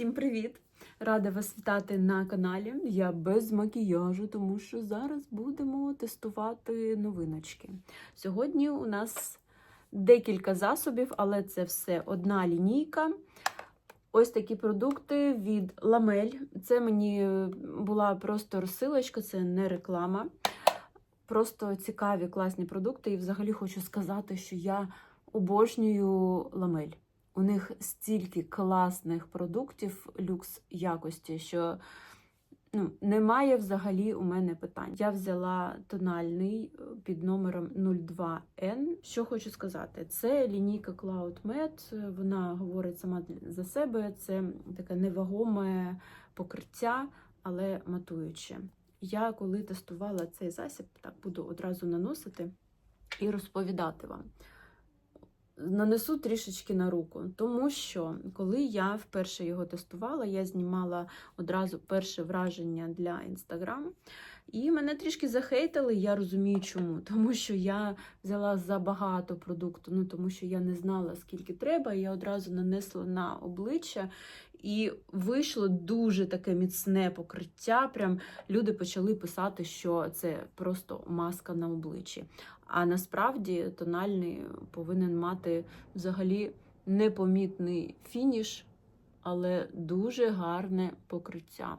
Всім привіт! Рада вас вітати на каналі. Я без макіяжу, тому що зараз будемо тестувати новиночки. Сьогодні у нас декілька засобів, але це все одна лінійка. Ось такі продукти від Ламель. Це мені була просто розсилочка, це не реклама. Просто цікаві, класні продукти. І взагалі хочу сказати, що я обожнюю ламель. У них стільки класних продуктів люкс якості, що ну, немає взагалі у мене питань. Я взяла тональний е, під номером 02N. Що хочу сказати, це лінійка Cloud Med, Вона говорить сама за себе. Це таке невагоме покриття, але матуюче. Я коли тестувала цей засіб, так буду одразу наносити і розповідати вам. Нанесу трішечки на руку, тому що коли я вперше його тестувала, я знімала одразу перше враження для інстаграм, і мене трішки захейтили. Я розумію, чому. Тому що я взяла забагато продукту, ну тому що я не знала, скільки треба. і Я одразу нанесла на обличчя. І вийшло дуже таке міцне покриття. Прям люди почали писати, що це просто маска на обличчі. А насправді тональний повинен мати взагалі непомітний фініш, але дуже гарне покриття.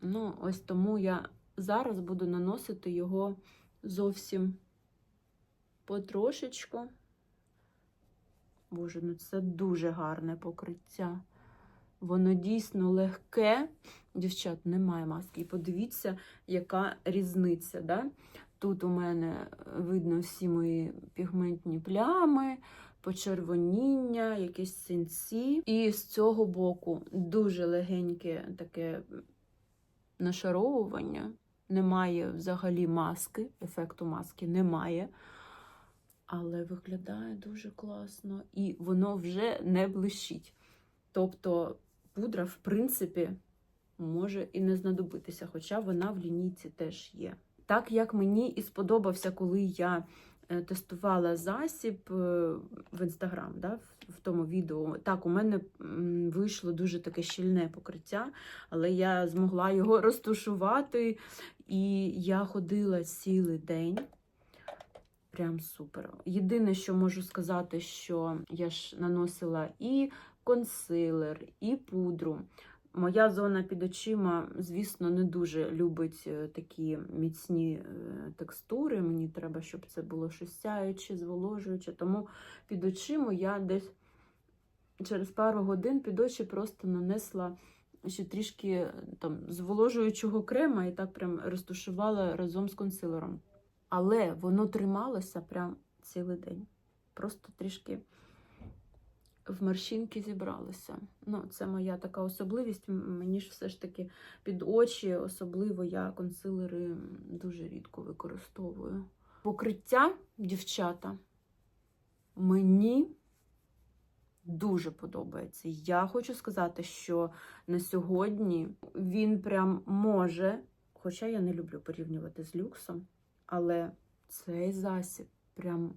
Ну, ось тому я зараз буду наносити його зовсім потрошечку. Боже, ну це дуже гарне покриття. Воно дійсно легке. Дівчат, немає маски. І подивіться, яка різниця. Да? Тут у мене видно всі мої пігментні плями, почервоніння, якісь синці. І з цього боку дуже легеньке таке нашаровування. Немає взагалі маски, ефекту маски немає. Але виглядає дуже класно. І воно вже не блищить. Тобто пудра, в принципі, може і не знадобитися, хоча вона в лінійці теж є. Так як мені і сподобався, коли я е, тестувала засіб е, в інстаграм, да, в тому відео. Так, у мене вийшло дуже таке щільне покриття, але я змогла його розтушувати, і я ходила цілий день. Прям супер. Єдине, що можу сказати, що я ж наносила і консилер, і пудру. Моя зона під очима, звісно, не дуже любить е, такі міцні е, текстури. Мені треба, щоб це було щось сяюче, зволожуюче. Тому під очима я десь через пару годин під очі просто нанесла ще трішки там, зволожуючого крема і так прям розтушувала разом з консилером. Але воно трималося прям цілий день. Просто трішки в морщинки зібралися. Ну, Це моя така особливість. Мені ж все ж таки під очі, особливо я консилери дуже рідко використовую. Покриття, дівчата, мені дуже подобається. Я хочу сказати, що на сьогодні він прям може, хоча я не люблю порівнювати з люксом, але цей засіб прям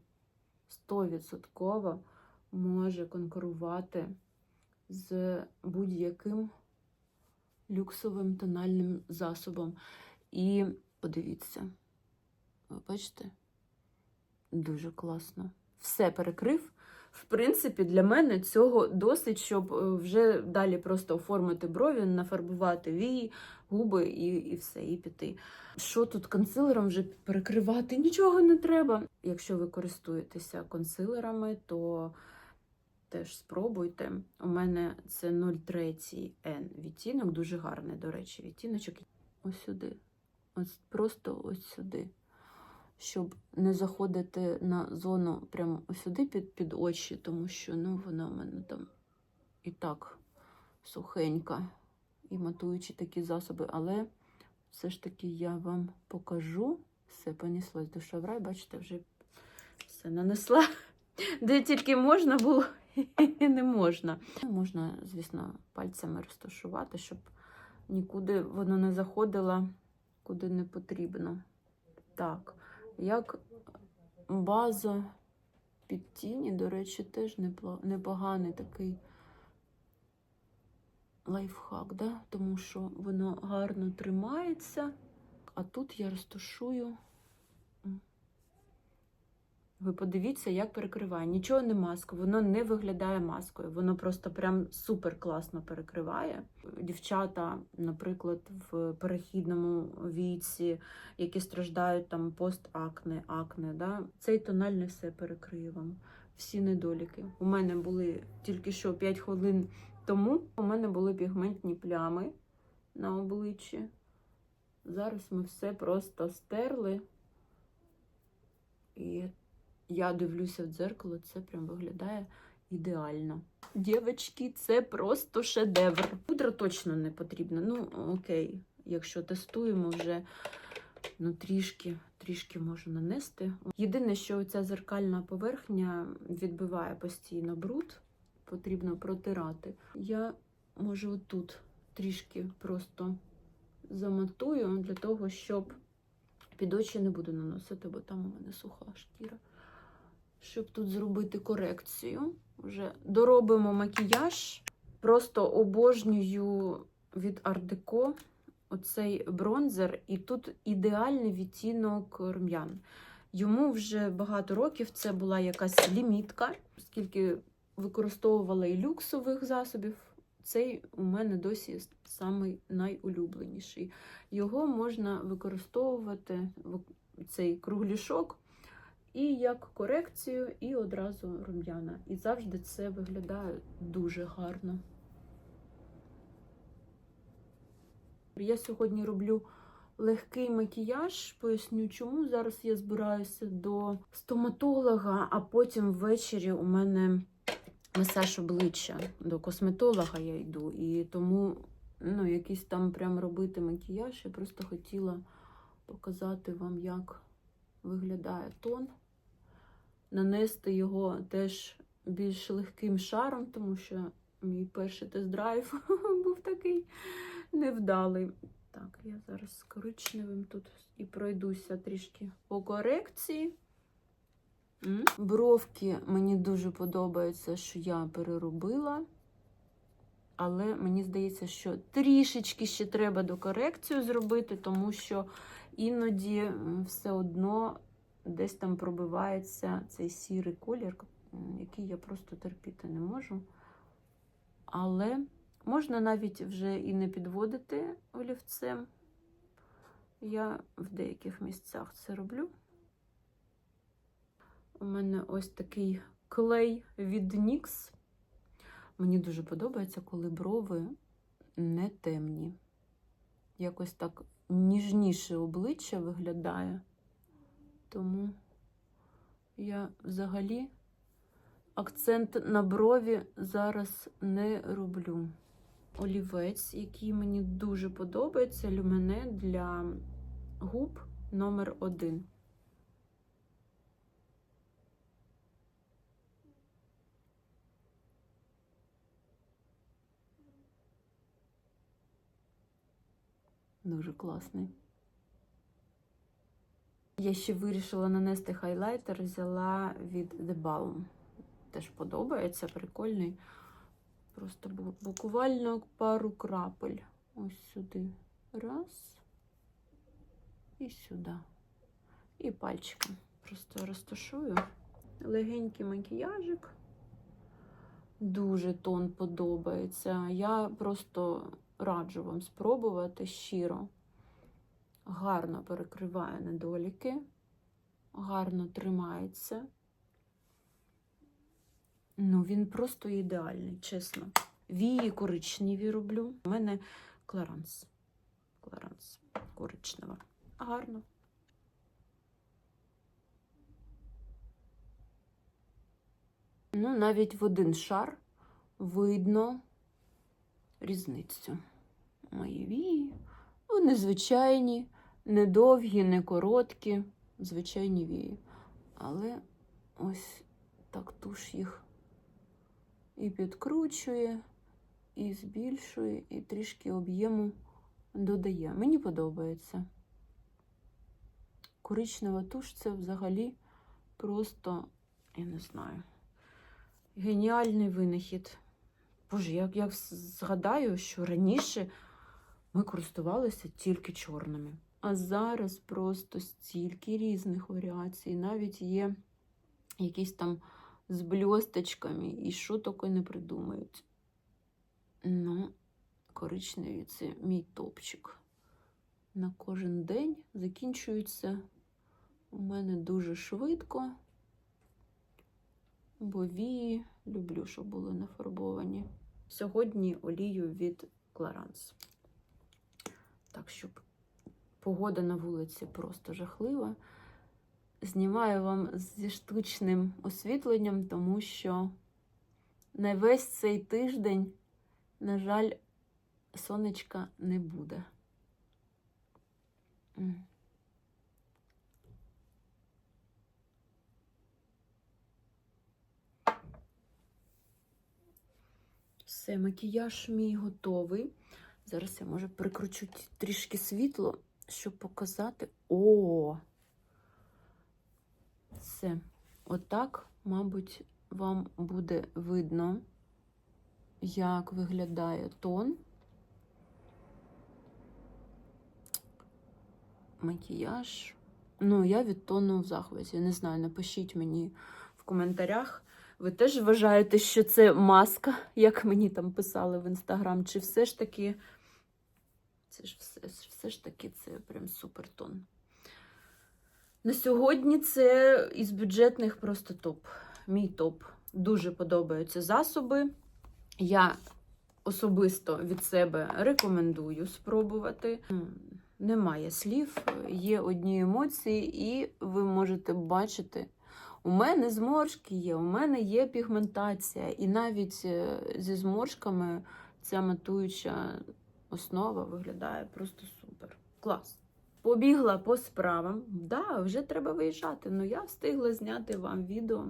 100% може конкурувати з будь-яким люксовим тональним засобом. І подивіться, ви бачите? Дуже класно. Все перекрив. В принципі, для мене цього досить, щоб е, вже далі просто оформити брові, нафарбувати вії, губи і і все, і піти. Що тут консилером вже перекривати? Нічого не треба. Якщо ви користуєтеся консилерами, то теж спробуйте. У мене це 03 N відтінок, дуже гарний, до речі, відтіночок. Ось сюди. Ось просто ось сюди. Щоб не заходити на зону прямо ось сюди під під очі, тому що ну, вона в мене там і так сухенька, і матуючі такі засоби. Але все ж таки я вам покажу. Все, понеслась до шавра, бачите, вже все нанесла. Де тільки можна було не можна. Можна, звісно, пальцями розташувати, щоб нікуди воно не заходило, куди не потрібно. Так, як база під тіні, до речі, теж непоганий такий лайфхак, да? тому що воно гарно тримається. А тут я розташую. Ви подивіться, як перекриває. Нічого не маска, воно не виглядає маскою. Воно просто прям супер класно перекриває. Дівчата, наприклад, в перехідному віці, які страждають там постакне, акне, да? цей тональ не все перекриє вам. Всі недоліки. У мене були тільки що 5 хвилин тому. У мене були пігментні плями на обличчі. Зараз ми все просто стерли. І я дивлюся в дзеркало, це прям виглядає ідеально. Дівчатки, це просто шедевр. Пудра точно не потрібна. Ну, окей, якщо тестуємо вже, ну трішки, трішки можу нанести. Єдине, що ця зеркальна поверхня відбиває постійно бруд, потрібно протирати. Я можу отут трішки просто заматую для того, щоб під очі не буду наносити, бо там у мене суха шкіра. Щоб тут зробити корекцію. Вже доробимо макіяж. Просто обожнюю від Deco оцей бронзер, і тут ідеальний відтінок рум'ян. Йому вже багато років це була якась лімітка, оскільки використовувала і люксових засобів. Цей у мене досі самий найулюбленіший. Його можна використовувати цей кругляшок і як корекцію, і одразу рум'яна. І завжди це виглядає дуже гарно. Я сьогодні роблю легкий макіяж, поясню чому. Зараз я збираюся до стоматолога, а потім ввечері у мене масаж обличчя. До косметолога я йду. І тому ну, якийсь там прям робити макіяж. Я просто хотіла показати вам, як виглядає тон. Нанести його теж більш легким шаром, тому що мій перший тест-драйв був такий невдалий. Так, я зараз з коричневим тут і пройдуся трішки по корекції. Бровки мені дуже подобається, що я переробила. Але мені здається, що трішечки ще треба до корекцію зробити, тому що іноді все одно десь там пробивається цей сірий колір, який я просто терпіти не можу. Але можна навіть вже і не підводити олівцем. Я в деяких місцях це роблю. У мене ось такий клей від NYX. Мені дуже подобається, коли брови не темні. Якось так ніжніше обличчя виглядає. Тому я взагалі акцент на брові зараз не роблю. Олівець, який мені дуже подобається, люмене для губ номер 1 Дуже класний. Я ще вирішила нанести хайлайтер, взяла від The Balm. Теж подобається, прикольний. Просто буквально пару крапель. Ось сюди. Раз. І сюди. І пальчиком. Просто розташую. Легенький макіяжик. Дуже тон подобається. Я просто раджу вам спробувати щиро. Гарно перекриває недоліки, гарно тримається. Ну, він просто ідеальний, чесно. Вії коричневі роблю. У мене Кларанс. Кларанс коричнева. Гарно. Ну, навіть в один шар видно різницю. Мої вії. Вони звичайні, не довгі, не короткі, звичайні вії. Але ось так туш їх і підкручує, і збільшує, і трішки об'єму додає. Мені подобається. Коричнева туш це взагалі просто, я не знаю, геніальний винахід. Боже, як я згадаю, що раніше ми користувалися тільки чорними. А зараз просто стільки різних варіацій. Навіть є якісь там з бльосточками, і що таке не придумають. Ну, коричневі це мій топчик. На кожен день закінчується у мене дуже швидко, бо вії люблю, щоб були нафарбовані. Сьогодні олію від Clarins. Так, щоб погода на вулиці просто жахлива. Знімаю вам зі штучним освітленням, тому що на весь цей тиждень, на жаль, сонечка не буде. Все, макіяж мій готовий. Зараз я може прикручу трішки світло, щоб показати. О! Все. Отак, мабуть, вам буде видно, як виглядає тон. Макіяж. Ну, я від тону в захваті. Не знаю, напишіть мені в коментарях. Ви теж вважаєте, що це маска, як мені там писали в інстаграм, чи все ж таки. Це ж все, все ж таки це прям супертон. На сьогодні це із бюджетних просто топ. Мій топ. Дуже подобаються засоби. Я особисто від себе рекомендую спробувати. Немає слів, є одні емоції, і ви можете бачити. У мене зморшки є, у мене є пігментація, і навіть е, зі зморшками ця матуюча основа виглядає просто супер. Клас. Побігла по справам. Да, вже треба виїжджати. Ну я встигла зняти вам відео.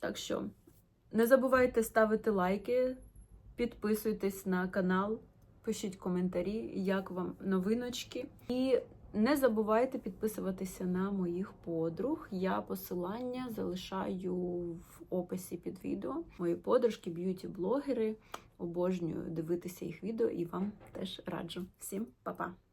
Так що не забувайте ставити лайки, підписуйтесь на канал, пишіть коментарі, як вам новиночки. І не забувайте підписуватися на моїх подруг. Я посилання залишаю в описі під відео. Мої подружки, б'юті-блогери. Обожнюю дивитися їх відео і вам теж раджу. Всім па-па!